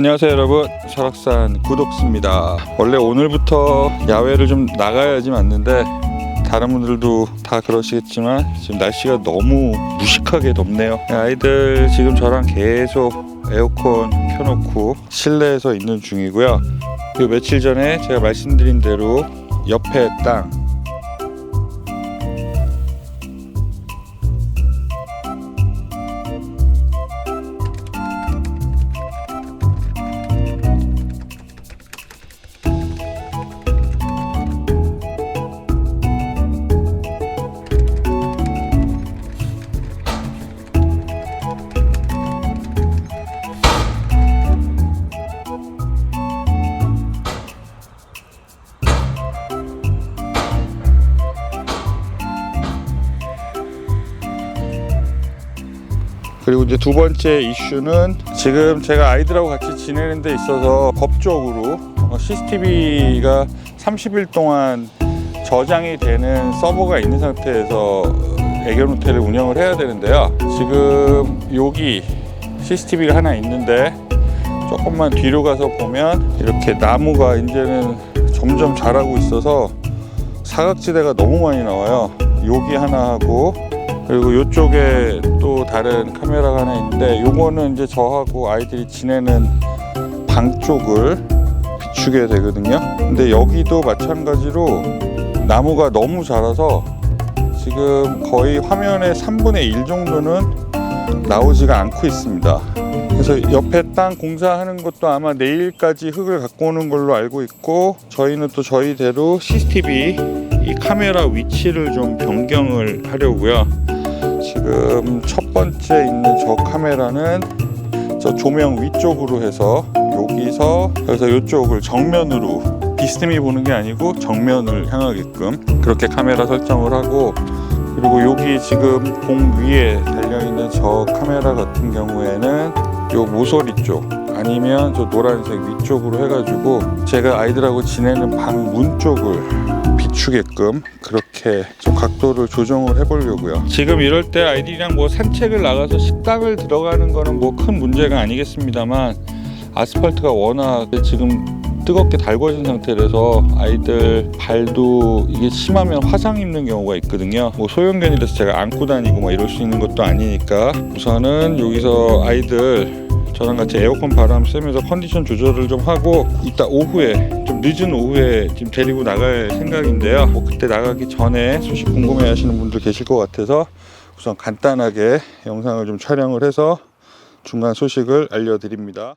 안녕하세요 여러분. 설악산 구독수입니다. 원래 오늘부터 야외를 좀 나가야지 맞는데 다른 분들도 다 그러시겠지만 지금 날씨가 너무 무식하게 덥네요. 아이들 지금 저랑 계속 에어컨 켜놓고 실내에서 있는 중이고요. 그리고 며칠 전에 제가 말씀드린 대로 옆에 땅 그리고 이제 두 번째 이슈는 지금 제가 아이들하고 같이 지내는 데 있어서 법적으로 어, CCTV가 30일 동안 저장이 되는 서버가 있는 상태에서 애견 호텔을 운영을 해야 되는데요. 지금 여기 CCTV가 하나 있는데 조금만 뒤로 가서 보면 이렇게 나무가 이제는 점점 자라고 있어서 사각지대가 너무 많이 나와요. 여기 하나 하고 그리고 이쪽에 또 다른 카메라가 하나 있는데 요거는 이제 저하고 아이들이 지내는 방 쪽을 비추게 되거든요. 근데 여기도 마찬가지로 나무가 너무 자라서 지금 거의 화면의 3분의 1 정도는 나오지가 않고 있습니다. 그래서 옆에 땅 공사하는 것도 아마 내일까지 흙을 갖고 오는 걸로 알고 있고 저희는 또 저희대로 CCTV 이 카메라 위치를 좀 변경을 하려고요. 지금 첫 번째 있는 저 카메라는 저 조명 위쪽으로 해서 여기서 여기서 이쪽을 정면으로 비스듬히 보는 게 아니고 정면을 향하게끔 그렇게 카메라 설정을 하고 그리고 여기 지금 공 위에 달려 있는 저 카메라 같은 경우에는 요 모서리 쪽 아니면 저 노란색 위쪽으로 해가지고 제가 아이들하고 지내는 방 문 쪽을 비추게끔 그렇게 좀 각도를 조정을 해보려고요. 지금 이럴 때 아이들이랑 뭐 산책을 나가서 식당을 들어가는 거는 뭐 큰 문제가 아니겠습니다만 아스팔트가 워낙 지금 뜨겁게 달궈진 상태라서 아이들 발도 이게 심하면 화상 입는 경우가 있거든요. 뭐 소형견이라서 제가 안고 다니고 막 이럴 수 있는 것도 아니니까 우선은 여기서 아이들 저랑 같이 에어컨 바람 쐬면서 컨디션 조절을 좀 하고 이따 오후에 좀 늦은 오후에 지금 데리고 나갈 생각인데요. 뭐 그때 나가기 전에 소식 궁금해 하시는 분들 계실 것 같아서 우선 간단하게 영상을 좀 촬영을 해서 중간 소식을 알려드립니다.